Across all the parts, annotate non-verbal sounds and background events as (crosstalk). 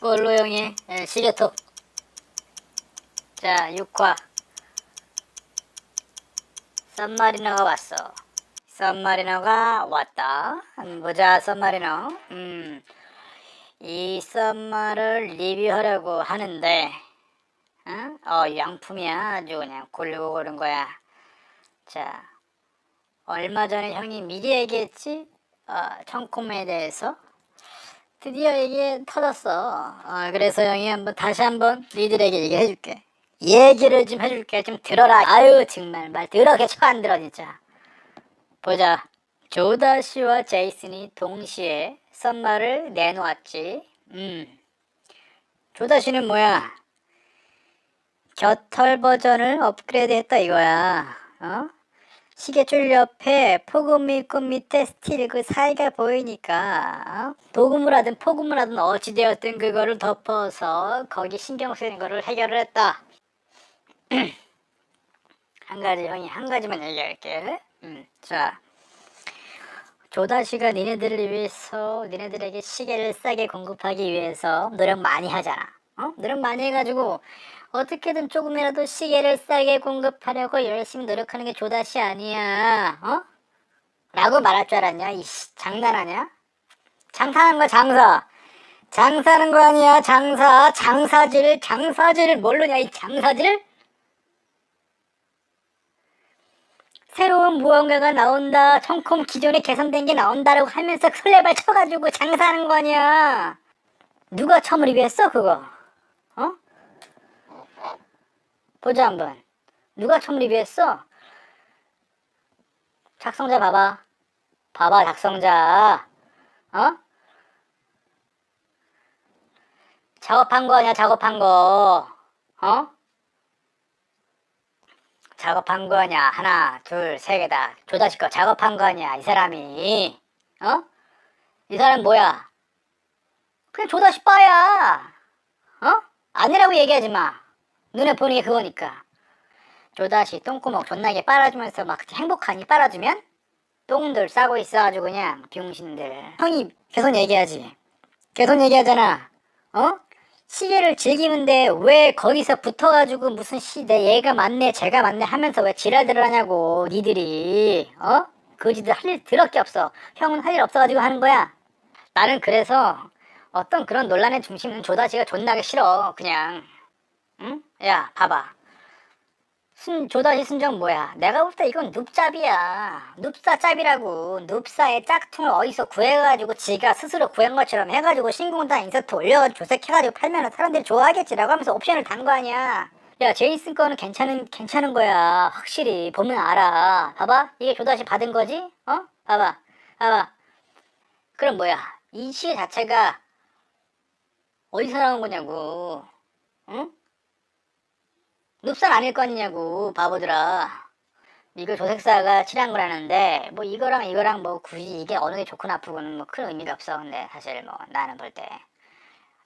꼴로형의 시계톱. 자 6화. 썸마리너가 왔어. 썸마리너가 왔다. 음, 보자 썸마리너. 음, 이 썸마를 리뷰하려고 하는데 어? 어 양품이야. 아주 그냥 고르고 고른 거야. 자 얼마 전에 형이 미리 얘기했지? 어, 청콤에 대해서 드디어 이게 터졌어. 어, 그래서 형이 한번 다시 한번 니들에게 얘기해줄게. 얘기를 좀 해줄게. 좀 들어라. 아유 정말 말 더럽게 쳐안 들어 진짜. 보자. 조다 씨와 제이슨이 동시에 썸마를 내놓았지. 음. 조다 씨는 뭐야? 겨털 버전을 업그레이드했다 이거야. 어? 시계줄 옆에 포금밀꽃 밑에 스틸 그 사이가 보이니까 어? 도금을 하든 포금을 하든 어찌되었든 그거를 덮어서 거기 신경 쓰이는 거를 해결을 했다. (clears throat) 한 가지 형이 한 가지만 얘기할게. 음, 자 조다시가 니네들을 위해서 니네들에게 시계를 싸게 공급하기 위해서 노력 많이 하잖아. 어? 노력 많이 해가지고 어떻게든 조금이라도 시계를 싸게 공급하려고 열심히 노력하는 게 조다시 아니야. 어? 라고 말할 줄 알았냐? 이씨, 장난하냐? 장사하는 거 장사. 장사하는 거 아니야, 장사. 장사질, 장사질을 모르냐, 이 장사질? 새로운 무언가가 나온다. 청콤 기존에 개선된 게 나온다라고 하면서 설레발 쳐가지고 장사하는 거 아니야. 누가 처음 리뷰했어, 그거? 어? 보자 한번. 누가 처음 리뷰했어? 작성자 봐봐. 봐봐 작성자. 어? 작업한 거 아니야 작업한 거. 어? 작업한 거 아니야 하나 둘 세 개다. 조다시 거 작업한 거 아니야 이 사람이. 어? 이 사람 뭐야? 그냥 조다시 빠야. 어? 아니라고 얘기하지 마. 눈에 보는 게 그거니까. 조다시 똥구멍 존나게 빨아주면서 막 행복하니 빨아주면 똥들 싸고 있어가지고 그냥 병신들. 형이 계속 얘기하지. 계속 얘기하잖아. 어? 시계를 즐기는데 왜 거기서 붙어가지고 무슨 시 내 얘가 맞네 제가 맞네 하면서 왜 지랄들을 하냐고 니들이 어? 거지들 할일 더럽게 없어. 형은 할 일 없어가지고 하는 거야. 나는 그래서 어떤 그런 논란의 중심은 조다시가 존나게 싫어. 그냥 응? 야, 봐봐. 순, 조다시 순정 뭐야? 내가 볼 때 이건 눕잡이야. 눕사짭이라고. 눕사의 짝퉁을 어디서 구해가지고 지가 스스로 구한 것처럼 해가지고 신공단 인서트 올려가지고 조색해가지고 팔면은 사람들이 좋아하겠지라고 하면서 옵션을 단 거 아니야. 야, 제이슨 거는 괜찮은, 괜찮은 거야. 확실히. 보면 알아. 봐봐. 이게 조다시 받은 거지? 어? 봐봐. 봐봐. 그럼 뭐야? 이 시계 자체가 어디서 나온 거냐고. 응? 눕산 아닐 거 아니냐고 바보들아. 이거 조색사가 칠한 거라는데 뭐 이거랑 이거랑 뭐 굳이 이게 어느 게 좋고 나쁘고는 뭐 큰 의미가 없어 근데 사실 뭐 나는 볼 때.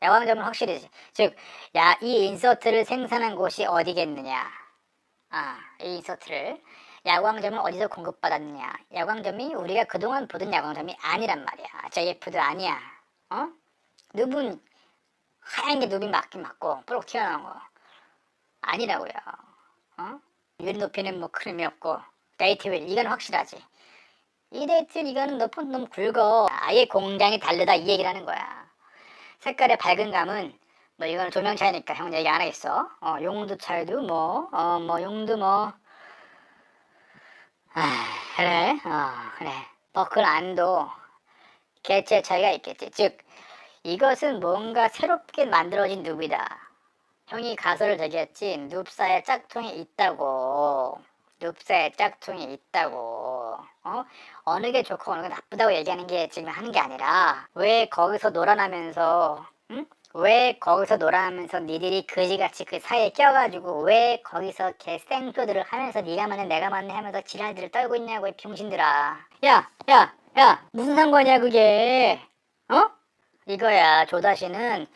야광점은 확실히지. 즉야 이 인서트를 생산한 곳이 어디겠느냐. 아 이 인서트를 야광점은 어디서 공급받았느냐. 야광점이 우리가 그동안 보던 야광점이 아니란 말이야. JF도 아니야. 어? 눕은 하얀 게 눕이 맞긴 맞고 뽀록 튀어나온 거 아니라고요. 어? 유리 높이는 뭐큰 의미 없고 데이트 휠 이건 확실하지. 이 데이트 이거는 높은 너무 굵어. 아예 공장이 다르다 이 얘기를 하는 거야. 색깔의 밝은 감은 뭐 이거는 조명 차이니까 형 얘기 안 하겠어. 어, 용도 차이도 뭐, 어, 뭐 용도 뭐. 아, 그래, 어, 그래. 버클 안도 개체 차이가 있겠지. 즉, 이것은 뭔가 새롭게 만들어진 누비다. 형이 가설을 제기했지 눕사의 짝퉁이 있다고 눕사의 짝퉁이 있다고 어? 어느 게 좋고 어느 게 나쁘다고 얘기하는 게 지금 하는 게 아니라 왜 거기서 놀아나면서 응? 왜 거기서 놀아나면서 니들이 그지같이 그 사이에 껴가지고 왜 거기서 개 생쇼들을 하면서 네가 맞네 내가 맞네 하면서 지랄들을 떨고 있냐고 이 병신들아 야 야, 야, 무슨 상관이야 그게 어? 이거야 조다시는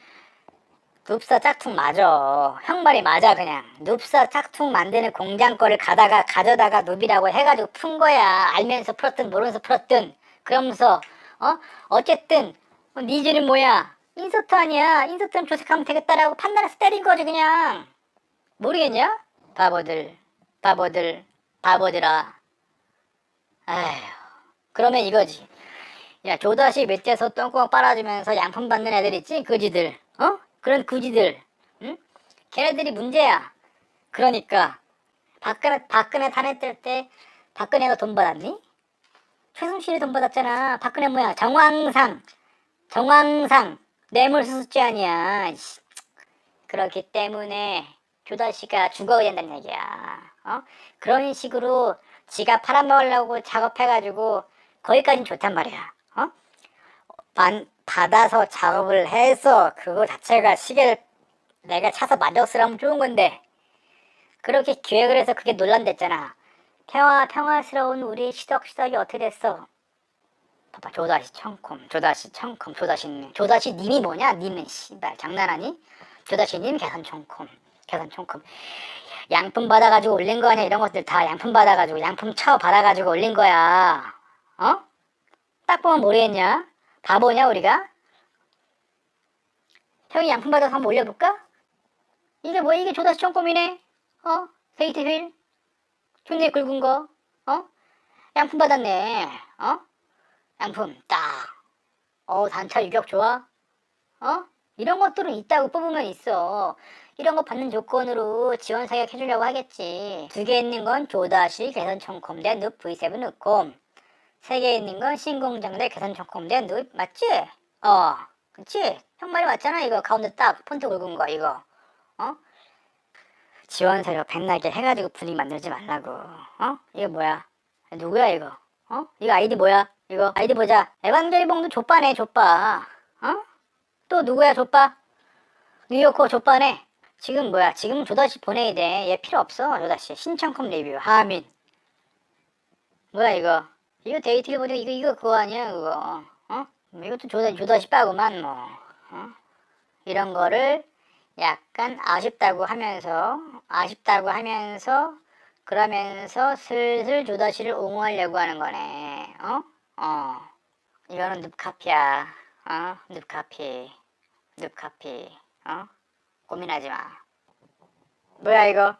눕사 짝퉁 맞아. 형 말이 맞아 그냥. 눕사 짝퉁 만드는 공장 거를 가다가 가져다가 눕이라고 해가지고 푼 거야. 알면서 풀었든 모르면서 풀었든. 그러면서 어 어쨌든 어, 니즈는 뭐야? 인서트 아니야. 인서트는 조색하면 되겠다라고 판단해서 때린 거지 그냥. 모르겠냐? 바보들, 바보들, 바보들아. 아휴, 그러면 이거지. 야, 조다시 맷대서 똥구멍 빨아주면서 양품 받는 애들 있지? 그지들. 어? 그런 그지들. 응? 걔네들이 문제야. 그러니까. 박근혜, 박근혜 탄핵될 때 박근혜가 돈 받았니? 최순실이 돈 받았잖아. 박근혜 뭐야? 정황상. 정황상. 뇌물수수죄 아니야. 씨. 그렇기 때문에 조다시가 죽어야 된다는 얘기야. 어? 그런 식으로 지가 팔아먹으려고 작업해가지고 거기까진 좋단 말이야. 어? 반, 받아서 작업을 해서 그거 자체가 시계를 내가 차서 만족스러우면 좋은 건데 그렇게 기획을 해서 그게 논란됐잖아. 평화 평화스러운 우리 시덕시덕이 어떻게 됐어? 봐봐 조다시 청콤 조다시 청콤 조다시님 조다시 님이 뭐냐? 님은 씨발 장난하니? 조다시 님 계산 청콤 계산 청콤 양품 받아가지고 올린 거 아니야 이런 것들 다 양품 받아가지고 양품 쳐 받아가지고 올린 거야 어? 딱 보면 모르겠냐? 바보냐 우리가? 형이 양품 받아서 한번 올려볼까? 이게 뭐 이게 조다시 청콤이네 어? 세이트 휠 존내 굵은 거 어? 양품 받았네 어? 양품 딱 어, 단차 유격 좋아? 어? 이런 것들은 있다고 뽑으면 있어. 이런 거 받는 조건으로 지원 사격 해주려고 하겠지. 두 개 있는 건 조다시 개선 청콤 대눕 V7 눕콤. 세개 있는 건 신공장대 개선 청콤 대 눕, 맞지? 어, 그치? 형 말이 맞잖아, 이거. 가운데 딱 폰트 굵은 거, 이거. 어? 지원 사격 백나게 해가지고 분위기 만들지 말라고. 어? 이거 뭐야? 누구야, 이거? 어? 이거 아이디 뭐야? 이거 아이디 보자. 에반게리봉도 족바네, 족바. 어? 또 누구야, 족바? 뉴요커 족바네. 지금 뭐야? 지금 조다시 보내야 돼. 얘 필요 없어, 조다시. 신청컴 리뷰, 하민. 뭐야, 이거? 이거 데이트를 보니까 이거, 이거 그거 아니야, 그거. 어? 이것도 조다, 조다시 빠구만, 뭐. 어? 이런 거를 약간 아쉽다고 하면서, 아쉽다고 하면서, 그러면서 슬슬 조다시를 옹호하려고 하는 거네. 어? 어. 이거는 늪카피야. 어? 늪카피. 늪카피. 어? 고민하지 마. 뭐야 이거?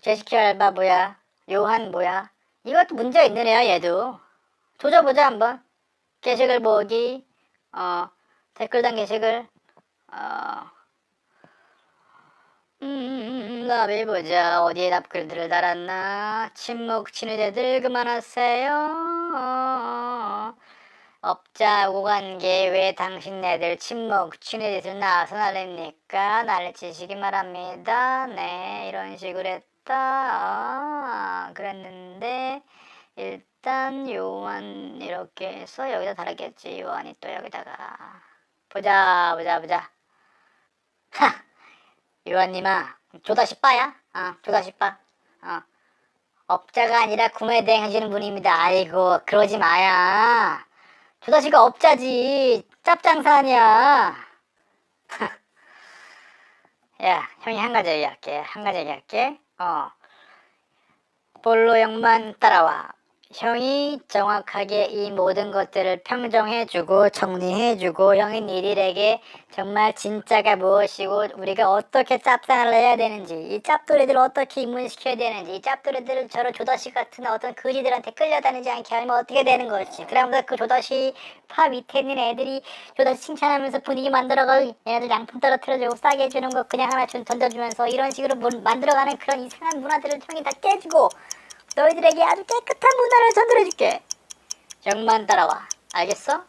제시키 알바 뭐야? 요한 뭐야? 이것도 문제 있는 애야 얘도. 조져보자 한번. 게시글 보기. 어. 댓글단 게시글. 어. 음, 나비 보자. 어디에 답글들을 달았나? 침묵 친위대들 그만하세요. 어, 업자 오관계 왜 당신네들 침묵 친위대들 나와서 날립니까? 날리치시기 바랍니다. 네, 이런 식으로 했 다. 아, 그랬는데 일단 요한 이렇게 해서 여기다 달았겠지. 요한이 또 여기다가 보자, 보자, 보자. 하! 요한님아, 조다시 빠야? 어, 조다시 빠. 어. 업자가 아니라 구매 대행 하시는 분입니다. 아이고, 그러지 마야. 조다시가 업자지. 짭장사 아니야. (laughs) 야, 형이 한 가지 얘기할게. 한 가지 얘기할게. 어. 볼로 형만 따라와. 형이 정확하게 이 모든 것들을 평정해주고 정리해주고 형인 일일에게 정말 진짜가 무엇이고 우리가 어떻게 짭산을 해야 되는지 이 짭돌이들을 어떻게 입문시켜야 되는지 이 짭돌이들을 저런 조다시 같은 어떤 거지들한테 끌려다니지 않게 하면 어떻게 되는 거지. 그러면서 그 조다시 파 밑에 있는 애들이 조다시 칭찬하면서 분위기 만들어가고 얘네들 양품 떨어뜨려주고 싸게 해주는 거 그냥 하나 좀 던져주면서 이런 식으로 문- 만들어가는 그런 이상한 문화들을 형이 다 깨주고 너희들에게 아주 깨끗한 문화를 전달해줄게. 형만 따라와. 알겠어?